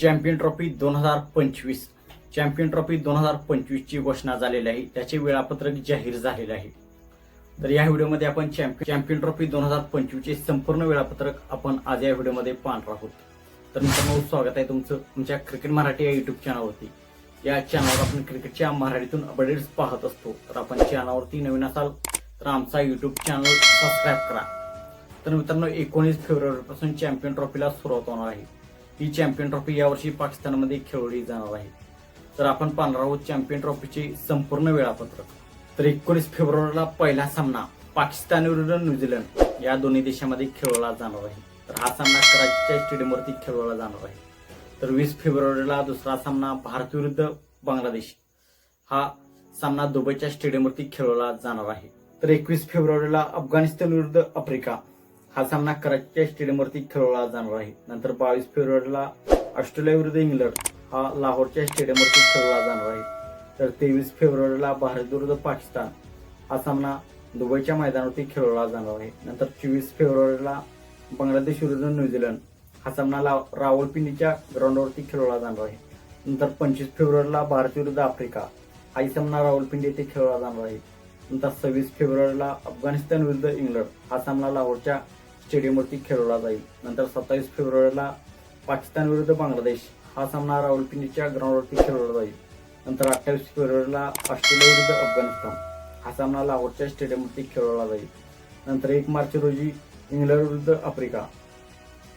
Champion trophy दोन हजार पंचवीस. चॅम्पियन ट्रॉफी दोन हजार पंचवीसची घोषणा झालेली आहे. त्याचे वेळापत्रक जाहीर झालेले आहे. तर या व्हिडिओमध्ये आपण चॅम्पियन चॅम्पियन ट्रॉफी दोन हजार पंचवीसचे संपूर्ण वेळापत्रक आपण आज या व्हिडिओमध्ये पाहणार आहोत. तर मित्रांनो स्वागत आहे तुमचं तुमच्या क्रिकेट मराठी या युट्यूब चॅनलवरती या चॅनलवर आपण क्रिकेटच्या मराठीतून अपडेट्स पाहत असतो. तर आपण चॅनलवरती नवीन असाल तर आमचा युट्यूब चॅनल सबस्क्राईब करा. तर मित्रांनो एकोणीस फेब्रुवारीपासून चॅम्पियन ट्रॉफीला सुरुवात होणार आहे. ही चॅम्पियन ट्रॉफी यावर्षी पाकिस्तानमध्ये खेळवली जाणार आहे. तर आपण पाहणार आहोत चॅम्पियन ट्रॉफीचे संपूर्ण वेळापत्रक. तर एकोणीस फेब्रुवारीला पहिला सामना पाकिस्तान विरुद्ध न्यूझीलंड या दोन्ही देशामध्ये खेळवला जाणार आहे. तर हा सामना कराचीच्या स्टेडियमवरती खेळवला जाणार आहे. तर वीस फेब्रुवारीला दुसरा सामना भारत विरुद्ध बांगलादेश. हा सामना दुबईच्या स्टेडियमवरती खेळवला जाणार आहे. तर एकवीस फेब्रुवारीला अफगाणिस्तान विरुद्ध आफ्रिका. हा सामना कराचीच्या स्टेडियमवरती खेळवला जाणार आहे. नंतर बावीस फेब्रुवारीला ऑस्ट्रेलिया विरुद्ध इंग्लंड हा लाहोरच्या स्टेडियमवरती खेळवला जाणार आहे. तर तेवीस फेब्रुवारीला भारत विरुद्ध पाकिस्तान हा सामना दुबईच्या मैदानावरती खेळवला जाणार आहे. नंतर चोवीस फेब्रुवारीला बांगलादेश विरुद्ध न्यूझीलंड हा सामना ला- रावलपिंडीच्या ग्राउंडवरती खेळवला जाणार आहे. नंतर पंचवीस फेब्रुवारीला भारत विरुद्ध आफ्रिका हा सामना रावलपिंडी येथे खेळवला जाणार आहे. नंतर सव्वीस फेब्रुवारीला अफगाणिस्तान विरुद्ध इंग्लंड हा सामना लाहोरच्या स्टेडियमवरती खेळवला जाईल. नंतर सत्तावीस फेब्रुवारीला पाकिस्तान विरुद्ध बांगलादेश हा सामना रावलपिंडीच्या ग्राउंडवरती खेळवला जाईल. नंतर अठ्ठावीस फेब्रुवारीला ऑस्ट्रेलिया विरुद्ध अफगाणिस्तान हा सामना लाहोरच्या स्टेडियमवरती खेळवला जाईल. नंतर एक मार्च रोजी इंग्लंड विरुद्ध आफ्रिका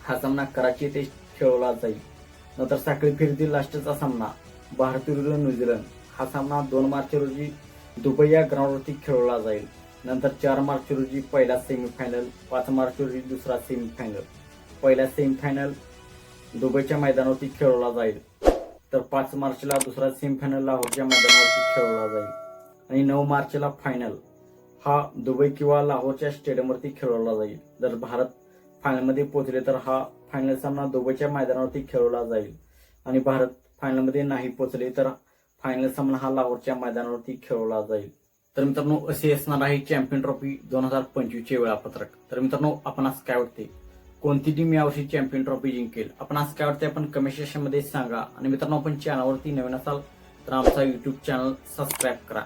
हा सामना कराची येथे खेळवला जाईल. नंतर साखळी फेरीतील लास्टचा सामना भारत विरुद्ध न्यूझीलंड हा सामना दोन मार्च रोजी दुबई या ग्राउंडवरती खेळवला जाईल. नंतर चार मार्च रोजी पहिला सेमीफायनल पाच मार्च रोजी दुसरा सेमीफायनल पहिला सेमीफायनल दुबईच्या मैदानावरती खेळवला जाईल. तर पाच मार्चला दुसरा सेमीफायनल लाहोरच्या मैदानावरती खेळवला जाईल. आणि नऊ मार्चला फायनल हा दुबई किंवा लाहोरच्या स्टेडियमवरती खेळवला जाईल. जर भारत फायनलमध्ये पोहोचले तर हा फायनल सामना दुबईच्या मैदानावरती खेळवला जाईल. आणि भारत फायनलमध्ये नाही पोहोचले तर फायनल सामना हा लाहोरच्या मैदानावरती खेळवला जाईल. तर मित्रांनो असे असणार आहे चॅम्पियन ट्रॉफी दोन हजार पंचवीसचे वेळापत्रक. तर मित्रांनो आपण आज काय वाटते कोणती टीम यावर्षी चॅम्पियन ट्रॉफी जिंकेल? आपण आज काय वाटते आपण कमेंट सेक्शनमध्ये सांगा. आणि मित्रांनो आपण चॅनलवरती नवीन असाल तर आमचा युट्यूब चॅनल सबस्क्राईब करा.